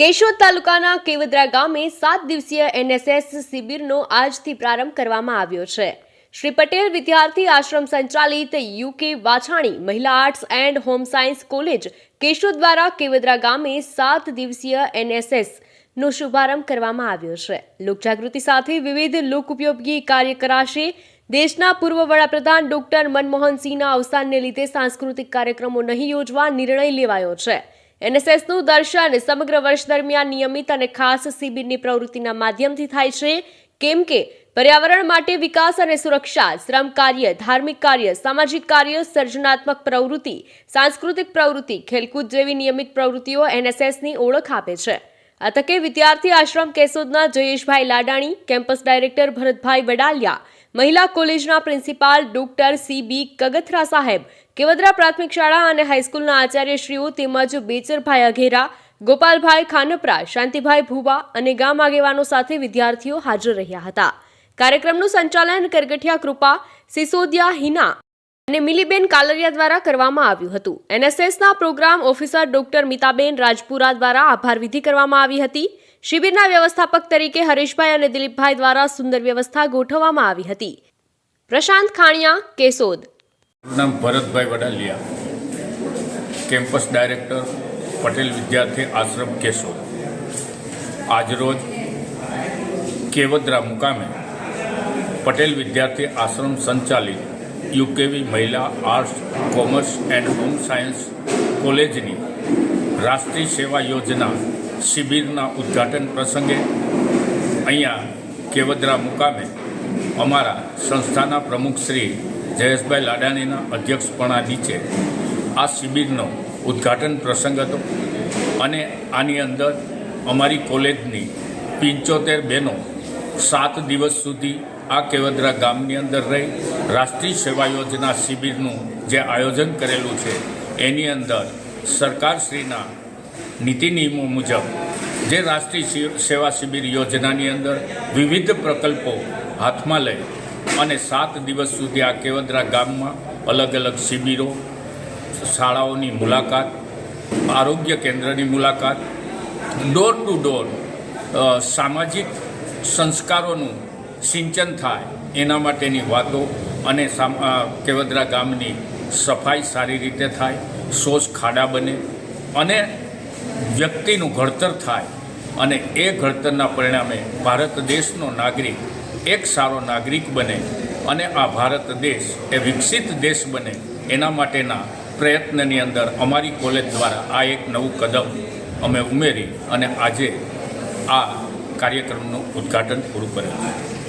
કેશોદ તાલુકાના કેવદરા ગામે સાત દિવસીય એનએસએસ શિબિરનો આજથી પ્રારંભ કરવામાં આવ્યો છે. શ્રી પટેલ વિદ્યાર્થી આશ્રમ સંચાલિત યુકે વાછાણી મહિલા arts and home science college Keshod દ્વારા કેવદરા ગામે સાત દિવસીય એનએસએસ નો શુભારંભ કરવામાં આવ્યો છે. લોકજાગૃતિ સાથે વિવિધ લોકોપયોગી કાર્ય કરાશે. દેશના પૂર્વ વડાપ્રધાન ડોક્ટર મનમોહનસિંહના અવસાનને લીધે સાંસ્કૃતિક કાર્યક્રમો નહીં યોજવા નિર્ણય લેવાયો છે. એનએસએસનું દર્શન સમગ્ર વર્ષ દરમિયાન નિયમિત અને ખાસ શિબિરની પ્રવૃત્તિના માધ્યમથી થાય છે. કેમ કે પર્યાવરણ માટે વિકાસ અને સુરક્ષા, શ્રમ કાર્ય, ધાર્મિક કાર્ય, સામાજિક કાર્ય, સર્જનાત્મક પ્રવૃત્તિ, સાંસ્કૃતિક પ્રવૃત્તિ, ખેલકૂદ જેવી નિયમિત પ્રવૃત્તિઓ એનએસએસની ઓળખ આપે છે. આ તકે વિદ્યાર્થી આશ્રમ કેશોદના જયેશભાઈ લાડાણી, કેમ્પસ ડાયરેક્ટર ભરતભાઈ વડાલિયા મહિલા કોલેજના principal doctor C B Kagathara સાહેબ, કેવદરા પ્રાથમિક શાળા અને હાઈસ્કૂલના આચાર્યશ્રીઓ તેમજ બેચરભાઈ અઘેરા, ગોપાલભાઈ ખાનપરા, શાંતિભાઈ ભુવા અને ગામ આગેવાનો સાથે વિદ્યાર્થીઓ હાજર રહ્યા હતા. કાર્યક્રમનું સંચાલન કરગઠિયા કૃપા, સિસોદિયા હિના અને મિલીબેન કાલરિયા દ્વારા કરવામાં આવ્યું હતું. એનએસએસના programme officer doctor Mitaben Rajpura દ્વારા આભાર વિધિ કરવામાં આવી હતી. શિબિરના વ્યવસ્થાપક તરીકે હરેશભાઈ અને દિલીપભાઈ દ્વારા સુંદર વ્યવસ્થા ગોઠવવામાં આવી હતી. પ્રશાંત ખાણિયા કેસોદ નામ ભરતભાઈ વડાલિયા. કેમ્પસ ડાયરેક્ટર, પટેલ વિદ્યાર્થી, આશ્રમ, કેશોદ. આજરોજ કેવદરા મુકામે પટેલ વિદ્યાર્થી, આશ્રમ સંચાલિત યુકેવી મહિલા arts, commerce and home science કોલેજની રાષ્ટ્રીય સેવા યોજના શિબિરના ઉદ્ઘાટન પ્રસંગે અહીંયા કેવદરા મુકામે અમારા સંસ્થાના પ્રમુખ શ્રી જયેશભાઈ લાડાણીના અધ્યક્ષપણા નીચે આ શિબિરનો ઉદ્ઘાટન પ્રસંગ હતો અને આની અંદર અમારી કોલેજની પંચોતેર બહેનો સાત દિવસ સુધી આ કેવદરા ગામની અંદર રહી. રાષ્ટ્રીય સેવા યોજના શિબિરનું જે આયોજન કરેલું છે, એની અંદર સરકારશ્રીના નીતિ નિયમો મુજબ જે રાષ્ટ્રીય સેવા શિબિર યોજનાની અંદર વિવિધ પ્રકલ્પો હાથમાં લઈ અને સાત દિવસ સુધી આ કેવદરા ગામમાં અલગ અલગ શિબિરો, શાળાઓની મુલાકાત, આરોગ્ય કેન્દ્રની મુલાકાત ડોર ટુ ડોર સામાજિક સંસ્કારોનું સિંચન થાય એના માટેની વાતો અને કેવદરા ગામની સફાઈ સારી રીતે થાય શોષ ખાડા બને અને વ્યક્તિનું ઘડતર થાય અને એ ઘડતરના પરિણામે ભારત દેશનો નાગરિક એક સારો નાગરિક બને અને આ ભારત દેશ એ વિકસિત દેશ બને એના માટેના પ્રયત્નની અંદર અમારી કોલેજ દ્વારા આ એક નવું કદમ અમે ઉમેરી અને આજે આ કાર્યક્રમનું ઉદ્ઘાટન પૂરું કરેલું છે